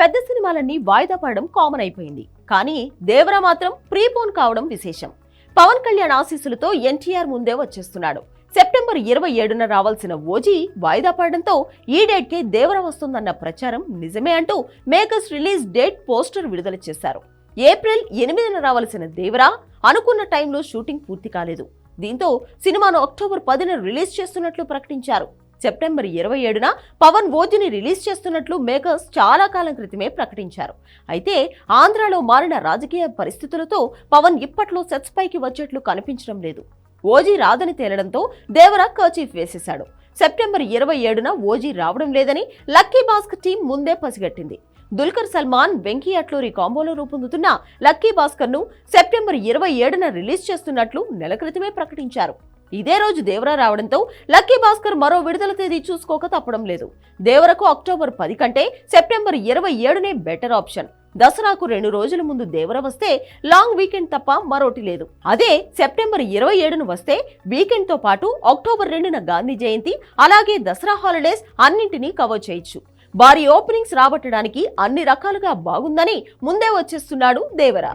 పెద్ద సినిమాలన్నీ వాయిదా పడడం కామన్ అయిపోయింది. కానీ దేవరా మాత్రం ప్రీపోన్ కావడం విశేషం. పవన్ కళ్యాణ్ ఆశీస్సులతో ఎన్టీఆర్ ముందే వచ్చేస్తున్నాడు. సెప్టెంబర్ ఇరవై ఏడున రావాల్సిన ఓజీ వాయిదా పడడంతో ఈ డేట్కే దేవర వస్తుందన్న ప్రచారం నిజమే అంటూ మేకర్స్ రిలీజ్ డేట్ పోస్టర్ విడుదల చేశారు. ఏప్రిల్ ఎనిమిదిన రావాల్సిన దేవరా అనుకున్న టైంలో షూటింగ్ పూర్తి కాలేదు. దీంతో సినిమాను అక్టోబర్ పదిన రిలీజ్ చేస్తున్నట్లు ప్రకటించారు. సెప్టెంబర్ ఇరవై ఏడున పవన్ ఓజుని రిలీజ్ చేస్తున్నట్లు మేకర్స్ చాలా కాలం క్రితమే ప్రకటించారు. అయితే ఆంధ్రాలో మారిన రాజకీయ పరిస్థితులతో పవన్ ఇప్పట్లో సెట్స్ పైకి వచ్చేట్లు కనిపించడం లేదు. ఓజీ రాదని తేలడంతో దేవరా కర్చీఫ్ వేసేశాడు. సెప్టెంబర్ ఇరవై ఏడున ఓజీ రావడం లేదని లక్కీ బాస్క్ టీం ముందే పసిగట్టింది. దుల్కర్ సల్మాన్ వెంకీ అట్లూరి కాంబోలో రూపొందుతున్న లక్కీ భాస్కర్ను సెప్టెంబర్ ఇరవై ఏడున రిలీజ్ చేస్తున్నట్లు నెల క్రితమే ప్రకటించారు. ఇదే రోజు దేవరా రావడంతో లక్కీ భాస్కర్ మరో విడుదల తేదీ చూసుకోక తప్పడం లేదు. దేవరకు అక్టోబర్ పది కంటే సెప్టెంబర్ ఇరవై ఏడునే బెటర్ ఆప్షన్. దసరాకు రెండు రోజుల ముందు దేవర వస్తే లాంగ్ వీకెండ్ తప్ప మరోటి లేదు. అదే సెప్టెంబర్ ఇరవై ఏడును వస్తే వీకెండ్తో పాటు అక్టోబర్ రెండున గాంధీ జయంతి అలాగే దసరా హాలిడేస్ అన్నింటినీ కవర్ చేయొచ్చు. భారీ ఓపెనింగ్స్ రాబట్టడానికి అన్ని రకాలుగా బాగుందని ముందే వచ్చేస్తున్నాడు దేవరా.